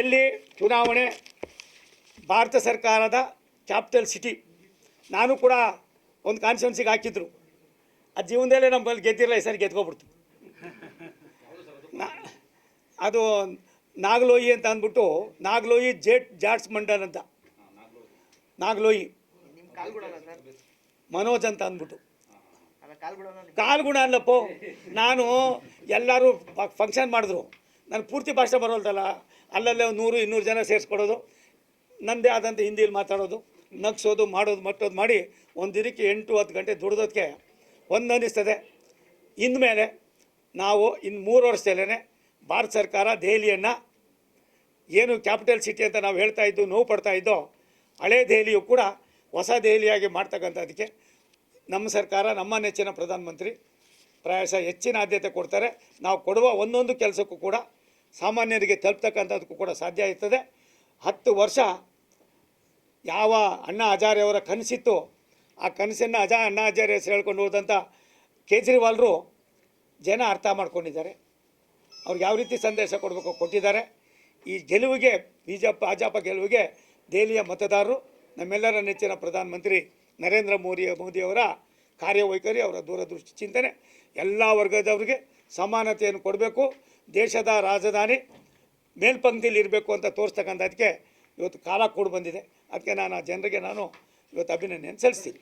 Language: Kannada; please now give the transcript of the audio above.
ಎಲ್ಲಿ ಚುನಾವಣೆ ಭಾರತ ಸರ್ಕಾರದ ಕ್ಯಾಪಿಟಲ್ ಸಿಟಿ ನಾನು ಕೂಡ ಒಂದು ಕಾನ್ಸ್ಟಿಟ್ಯೂನ್ಸಿಗೆ ಹಾಕಿದ್ರು. ಆ ಜೀವನದಲ್ಲೇ ನಮ್ಮಲ್ಲಿ ಗೆದ್ದಿರಲ್ಲ ಈ ಸರಿ ಗೆದ್ಕೊಬಿಡ್ತು. ಅದು ನಾಗಲೋಯಿ ಅಂತ ಅಂದ್ಬಿಟ್ಟು ನಾಗಲೋಯಿ ಜೇಟ್ ಜಾಟ್ಸ್ ಮಂಡಲ್ ಅಂತ. ನಾಗಲೋಯಿ. ಮನೋಜ್ ಅಂತ ಅಂದ್ಬಿಟ್ಟು. ಕಾಲ್ಗುಣ ಅಲ್ಲಪ್ಪೋ ನಾನು ಎಲ್ಲರೂ ಫಂಕ್ಷನ್ ಮಾಡಿದ್ರು. ನಾನು ಪೂರ್ತಿ ಭಾಷೆ ಬರೋಲ್ದಲ್ಲ, ಅಲ್ಲಲ್ಲೇ ನೂರು, ಇನ್ನೂರು ಜನ ಸೇರಿಸ್ಕೊಡೋದು ನನ್ನದೇ ಆದಂಥ ಹಿಂದಿಯಲ್ಲಿ ಮಾತಾಡೋದು, ನಗ್ಸೋದು, ಮಾಡೋದು, ಮಟ್ಟೋದು ಮಾಡಿ ಒಂದು ದಿನಕ್ಕೆ ಎಂಟು, ಹತ್ತು ಗಂಟೆ ದುಡ್ದೋದಕ್ಕೆ ಒಂದು ಅನ್ನಿಸ್ತದೆ. ಮೇಲೆ ನಾವು ಇನ್ನು ಮೂರು ವರ್ಷದಲ್ಲೇ ಭಾರತ ಸರ್ಕಾರ ದೆಹಲಿಯನ್ನು ಏನು ಕ್ಯಾಪಿಟಲ್ ಸಿಟಿ ಅಂತ ನಾವು ಹೇಳ್ತಾ ಇದ್ದು, ನೋವು ಪಡ್ತಾ ಇದ್ದೋ, ಹಳೇ ದೆಹಲಿಯು ಕೂಡ ಹೊಸ ದೆಹಲಿಯಾಗಿ ಮಾಡ್ತಕ್ಕಂಥದ್ದಕ್ಕೆ ನಮ್ಮ ಸರ್ಕಾರ, ನಮ್ಮ ನೆಚ್ಚಿನ ಪ್ರಧಾನಮಂತ್ರಿ ಪ್ರಾಯಶಃ ಹೆಚ್ಚಿನ ಆದ್ಯತೆ ಕೊಡ್ತಾರೆ. ನಾವು ಕೊಡುವ ಒಂದೊಂದು ಕೆಲಸಕ್ಕೂ ಕೂಡ ಸಾಮಾನ್ಯರಿಗೆ ತಲುಪ್ತಕ್ಕಂಥದ್ದಕ್ಕೂ ಕೂಡ ಸಾಧ್ಯ ಇರ್ತದೆ ಹತ್ತು ವರ್ಷ ಯಾವ ಅಣ್ಣ ಹಜಾರೆಯವರ ಕನಸಿತ್ತು, ಆ ಕನಸನ್ನು ಅಜಾ ಅಣ್ಣ ಹಜಾರೆ ಹೆಸರು ಹೇಳ್ಕೊಂಡು ಹೋದಂಥ ಕೇಜ್ರಿವಾಲ್ರು ಜನ ಅರ್ಥ ಮಾಡ್ಕೊಂಡಿದ್ದಾರೆ. ಅವ್ರಿಗೆ ಯಾವ ರೀತಿ ಸಂದೇಶ ಕೊಡಬೇಕು ಕೊಟ್ಟಿದ್ದಾರೆ. ಈ ಗೆಲುವಿಗೆ ಬಿ ಜೆ ಪಿ ಭಾಜಪ ಗೆಲುವಿಗೆ ದೆಹಲಿಯ ಮತದಾರರು, ನಮ್ಮೆಲ್ಲರ ನೆಚ್ಚಿನ ಪ್ರಧಾನಮಂತ್ರಿ ನರೇಂದ್ರ ಮೋದಿ, ಮೋದಿಯವರ ಕಾರ್ಯವೈಖರಿ, ಅವರ ದೂರದೃಷ್ಟಿ ಚಿಂತನೆ, ಎಲ್ಲ ವರ್ಗದವರಿಗೆ ಸಮಾನತೆಯನ್ನು ಕೊಡಬೇಕು. ದೇಶದ ರಾಜಧಾನಿ ಮೇಲ್ಪಂಕ್ತಿಯಲ್ಲಿ ಇರಬೇಕು ಅಂತ ತೋರಿಸ್ತಕ್ಕಂಥದ್ದಕ್ಕೆ ಇವತ್ತು ಕಾಲ ಕೂಡ ಬಂದಿದೆ. ಅದಕ್ಕೆ ನಾನು ಆ ಜನರಿಗೆ ನಾನು ಇವತ್ತು ಅಭಿನಂದನೆ ಸಲ್ಲಿಸ್ತೀನಿ.